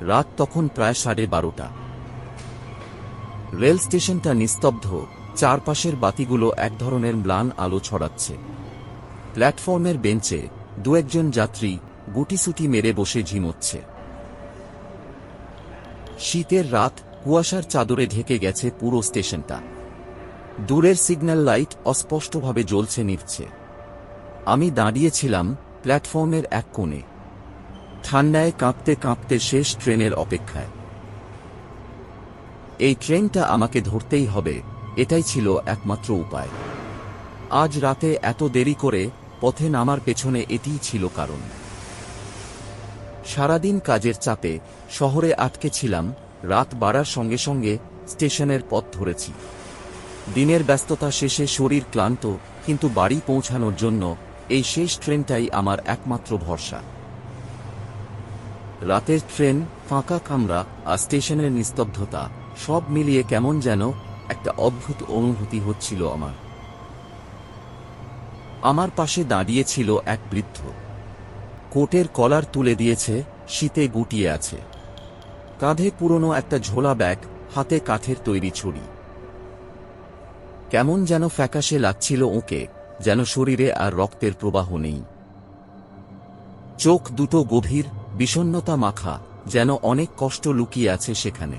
রাত তখন প্রায় সাড়ে বারোটা। রেল স্টেশনটা নিস্তব্ধ, চারপাশের বাতিগুলো এক ধরনের ম্লান আলো ছড়াচ্ছে। প্ল্যাটফর্মের বেঞ্চে দু একজন যাত্রী গুটিসুটি মেরে বসে ঝিমোচ্ছে। শীতের রাত কুয়াশার চাদরে ঢেকে গেছে পুরো স্টেশনটা। দূরের সিগন্যাল লাইট অস্পষ্টভাবে জ্বলছে নিচ্ছে আমি দাঁড়িয়েছিলাম প্ল্যাটফর্মের এক কোণে। ঠান্ডায় কাঁপতে কাঁপতে শেষ ট্রেনের অপেক্ষায়। এই ট্রেনটা আমাকে ধরতেই হবে, এটাই ছিল একমাত্র উপায়। আজ রাতে এত দেরি করে পথে নামার পেছনে এটিই ছিল কারণ। সারাদিন কাজের চাপে শহরে আটকে ছিলাম, রাত বাড়ার সঙ্গে সঙ্গে স্টেশনের পথ ধরেছি। দিনের ব্যস্ততা শেষে শরীর ক্লান্ত, কিন্তু বাড়ি পৌঁছানোর জন্য এই শেষ ট্রেনটাই আমার একমাত্র ভরসা। রাতের ট্রেন, ফাঁকা কামরা আর স্টেশনের নিস্তব্ধতা, সব মিলিয়ে কেমন যেন একটা অদ্ভুত অনুভূতি হচ্ছিল আমার। আমার পাশে দাঁড়িয়ে ছিল এক বৃদ্ধ। কোটের কলার তুলে দিয়েছে, শীতে গুটিয়ে আছে। কাঁধে পুরনো একটা ঝোলা ব্যাগ, হাতে কাঠের তৈরি ছুরি। কেমন যেন ফ্যাকাশে লাগছিল ওকে, যেন শরীরে আর রক্তের প্রবাহ নেই। চোখ দুটো গভীর বিষণ্নতা মাখা যেন অনেক কষ্ট লুকিয়ে আছে সেখানে।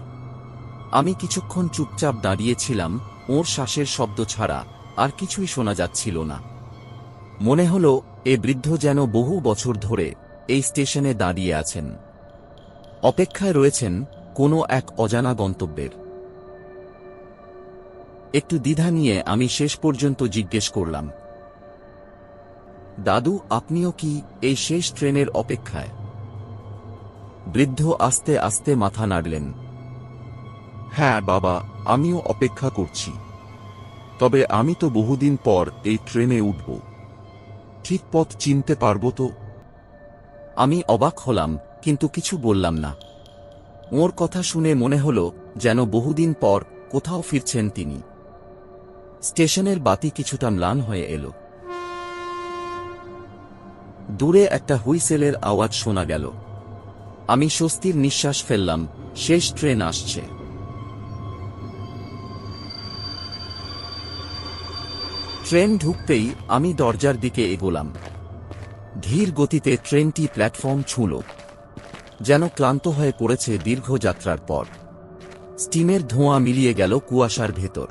আমি কিছুক্ষণ চুপচাপ দাঁড়িয়েছিলাম, ওর শ্বাসের শব্দ ছাড়া আর কিছুই শোনা যাচ্ছিল না। মনে হল, এ বৃদ্ধ যেন বহু বছর ধরে এই স্টেশনে দাঁড়িয়ে আছেন। অপেক্ষায় রয়েছেন কোনো এক অজানা গন্তব্যের। একটু দ্বিধা নিয়ে আমি শেষ পর্যন্ত জিজ্ঞেস করলাম, দাদু, আপনিও কি এই শেষ ট্রেনের অপেক্ষায়? বৃদ্ধ আস্তে আস্তে মাথা নাড়লেন। হ্যাঁ বাবা, আমিও অপেক্ষা করছি। তবে আমি তো বহুদিন পর এই ট্রেনে উঠব। ঠিক পথ চিনতে পারব তো? আমি অবাক হলাম, কিন্তু কিছু বললাম না। ওর কথা শুনে মনে হল যেন বহুদিন পর কোথাও ফিরছেন তিনি। স্টেশনের বাতি কিছুটা ম্লান হয়ে এলো। দূরে একটা হুইসেলের আওয়াজ শোনা গেল। আমি স্বস্তির নিঃশ্বাস ফেললাম, শেষ ট্রেন আসছে। ট্রেন ঢুকতেই আমি দরজার দিকে এগোলাম। ধীর গতিতে ট্রেনটি প্ল্যাটফর্ম ছুঁল, যেন ক্লান্ত হয়ে পড়েছে দীর্ঘ যাত্রার পর। স্টিমের ধোঁয়া মিলিয়ে গেল কুয়াশার ভেতর।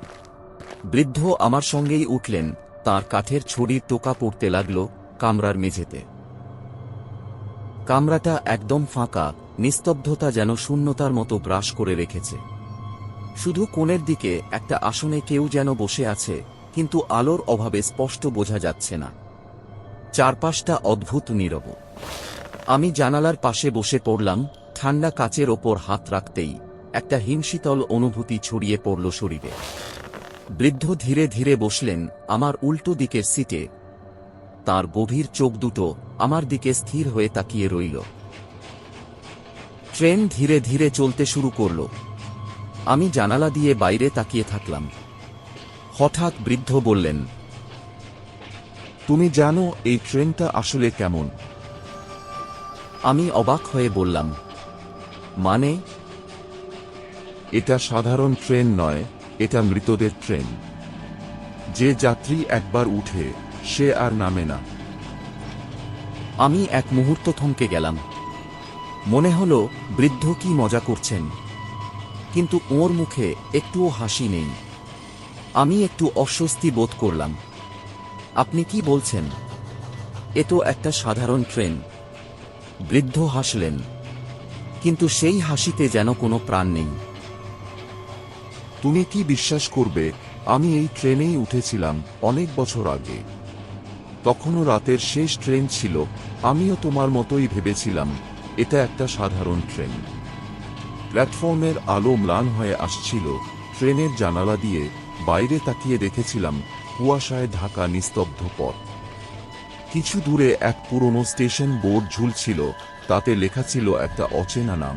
বৃদ্ধ আমার সঙ্গেই উঠলেন, তার কাঠের ছড়ির টোকা পড়তে লাগল কামরার মেঝেতে। কামরাটা একদম ফাঁকা, নিস্তব্ধতা যেন শূন্যতার মতো গ্রাস করে রেখেছে। শুধু কোণের দিকে, একটা আসনে কেউ যেন বসে আছে, কিন্তু আলোর অভাবে স্পষ্ট বোঝা যাচ্ছে না। চারপাশটা অদ্ভুত নীরব। আমি জানালার পাশে বসে পড়লাম, ঠান্ডা কাচের ওপর হাত রাখতেই, একটা হিমশীতল অনুভূতি ছড়িয়ে পড়ল শরীরে। বৃদ্ধ ধীরে ধীরে বসলেন, আমার উল্টো দিকের সিটে তার গভীর চোখ দুটো আমার দিকে স্থির হয়ে তাকিয়ে রইল। ট্রেন ধীরে ধীরে চলতে শুরু করল। আমি জানালা দিয়ে বাইরে তাকিয়ে থাকলাম। হঠাৎ বৃদ্ধ বললেন, তুমি জানো এই ট্রেনটা আসলে কেমন? আমি অবাক হয়ে বললাম মানে? এটা সাধারণ ট্রেন নয়, এটা মৃতদের ট্রেন। যে যাত্রী একবার উঠে সে আর নামে না। আমি এক মুহূর্ত থমকে গেলাম। মনে হল বৃদ্ধ কি মজা করছেন। কিন্তু ওর মুখে একটুও হাসি নেই। আমি একটু অস্বস্তি বোধ করলাম। আপনি কি বলছেন? এ তো একটা সাধারণ ট্রেন। বৃদ্ধ হাসলেন। কিন্তু সেই হাসিতে যেন কোনো প্রাণ নেই। তুমি কি বিশ্বাস করবে, আমি এই ট্রেনেই উঠেছিলাম অনেক বছর আগে। তখনও রাতের শেষ ট্রেন ছিল, আমিও তোমার মতোই ভেবেছিলাম, এটা একটা সাধারণ ট্রেন। প্ল্যাটফর্মের আলো ম্লান হয়ে আসছিল, ট্রেনের জানালা দিয়ে বাইরে তাকিয়ে দেখেছিলাম কুয়াশায় ঢাকা নিস্তব্ধ পথ। কিছু দূরে এক পুরনো স্টেশন বোর্ড ঝুলছিল, তাতে লেখা ছিল একটা অচেনা নাম।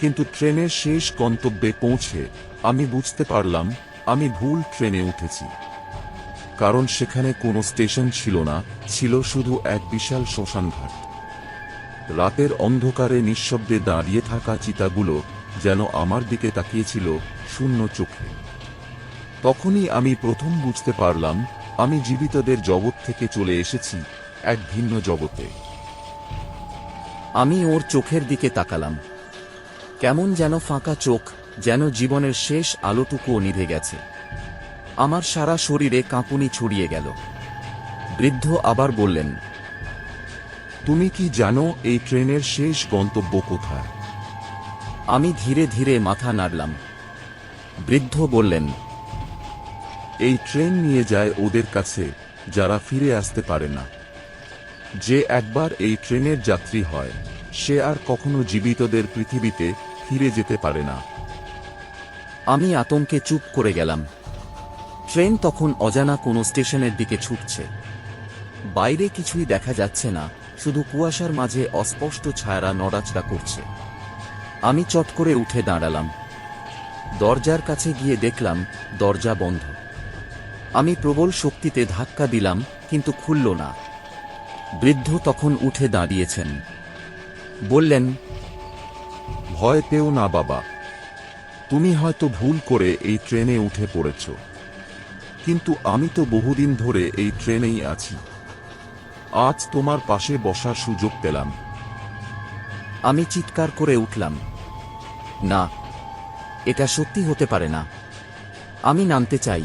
কিন্তু ট্রেনের শেষ গন্তব্যে পৌঁছে আমি বুঝতে পারলাম, আমি ভুল ট্রেনে উঠেছি। কারণ সেখানে কোনো স্টেশন ছিল না, ছিল শুধু এক বিশাল শ্মশানঘাট। রাতের অন্ধকারে নিঃশব্দে দাঁড়িয়ে থাকা চিতাগুলো যেন আমার দিকে তাকিয়েছিল শূন্য চোখে। তখনই আমি প্রথম বুঝতে পারলাম, আমি জীবিতদের জগৎ থেকে চলে এসেছি এক ভিন্ন জগতে। আমি ওর চোখের দিকে তাকালাম। কেমন যেন ফাঁকা চোখ, যেন জীবনের শেষ আলোটুকুও নিভে গেছে। আমার সারা শরীরে কাঁপুনি ছড়িয়ে গেল। বৃদ্ধ আবার বললেন তুমি কি জানো এই ট্রেনের শেষ গন্তব্য কোথায়? আমি ধীরে ধীরে মাথা নাড়লাম। বৃদ্ধ বললেন এই ট্রেন নিয়ে যায় ওদের কাছে যারা ফিরে আসতে পারে না। যে একবার এই ট্রেনের যাত্রী হয় সে আর কখনো জীবিতদের পৃথিবীতে ফিরে যেতে পারে না। আমি আতঙ্কে চুপ করে গেলাম। ট্রেন তখন অজানা কোনো স্টেশনের দিকে ছুটছে। বাইরে কিছুই দেখা যাচ্ছে না, শুধু কুয়াশার মাঝে অস্পষ্ট ছায়ারা নড়াচড়া করছে। আমি চট করে উঠে দাঁড়ালাম। দরজার কাছে গিয়ে দেখলাম, দরজা বন্ধ। আমি প্রবল শক্তিতে ধাক্কা দিলাম, কিন্তু খুলল না। বৃদ্ধ তখন উঠে দাঁড়িয়েছেন। বললেন, ভয় পেও না বাবা। তুমি হয়তো ভুল করে এই ট্রেনে উঠে পড়েছ। কিন্তু আমি তো বহুদিন ধরে এই ট্রেনেই আছি। আজ তোমার পাশে বসার সুযোগ পেলাম। আমি চিৎকার করে উঠলাম। না, এটা সত্যি হতে পারে না। আমি নামতে চাই।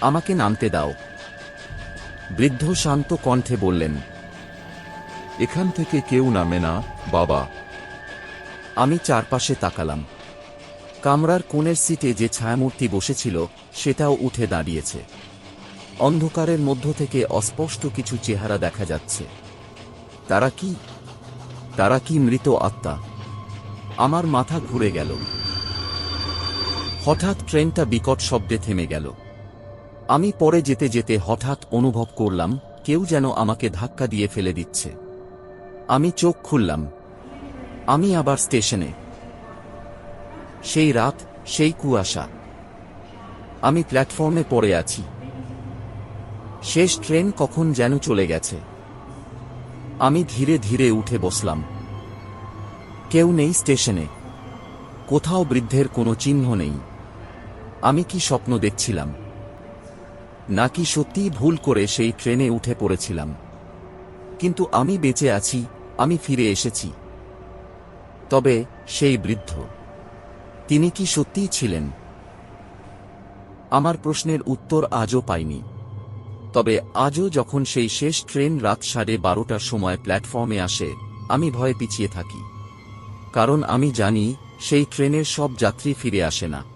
আমাকে নামতে দাও। বৃদ্ধ শান্ত কণ্ঠে বললেন, এখান থেকে কেউ নামে না, বাবা। আমি চারপাশে তাকালাম। কামরার কোণের সিটে যে ছায়ামূর্তি বসেছিল, সেটাও উঠে দাঁড়িয়েছে। অন্ধকারের মধ্য থেকে অস্পষ্ট কিছু চেহারা দেখা যাচ্ছে। তারা কি? তারা কি মৃত আত্মা? আমার মাথা ঘুরে গেল। হঠাৎ ট্রেনটা বিকট শব্দে থেমে গেল। আমি পরে যেতে যেতে হঠাৎ অনুভব করলাম, কেউ যেন আমাকে ধাক্কা দিয়ে ফেলে দিচ্ছে। আমি চোখ খুললাম। আমি আবার স্টেশনে। সেই রাত, সেই কুয়াশা। আমি প্ল্যাটফর্মে পড়ে আছি। শেষ ট্রেন কখন যেন চলে গেছে। আমি ধীরে ধীরে উঠে বসলাম। কেউ নেই স্টেশনে। কোথাও বৃদ্ধের কোনো চিহ্ন নেই। আমি কি স্বপ্ন দেখছিলাম? নাকি সত্যিই ভুল করে সেই ট্রেনে উঠে পড়েছিলাম? কিন্তু আমি বেঁচে আছি, আমি ফিরে এসেছি। তবে সেই বৃদ্ধ তিনি কি সত্যিই ছিলেন? আমার প্রশ্নের উত্তর আজও পাইনি। তবে আজও যখন সেই শেষ ট্রেন রাত সাড়ে বারোটার সময় প্ল্যাটফর্মে আসে, আমি ভয়ে পিছিয়ে থাকি। কারণ আমি জানি, সেই ট্রেনের সব যাত্রী ফিরে আসে না।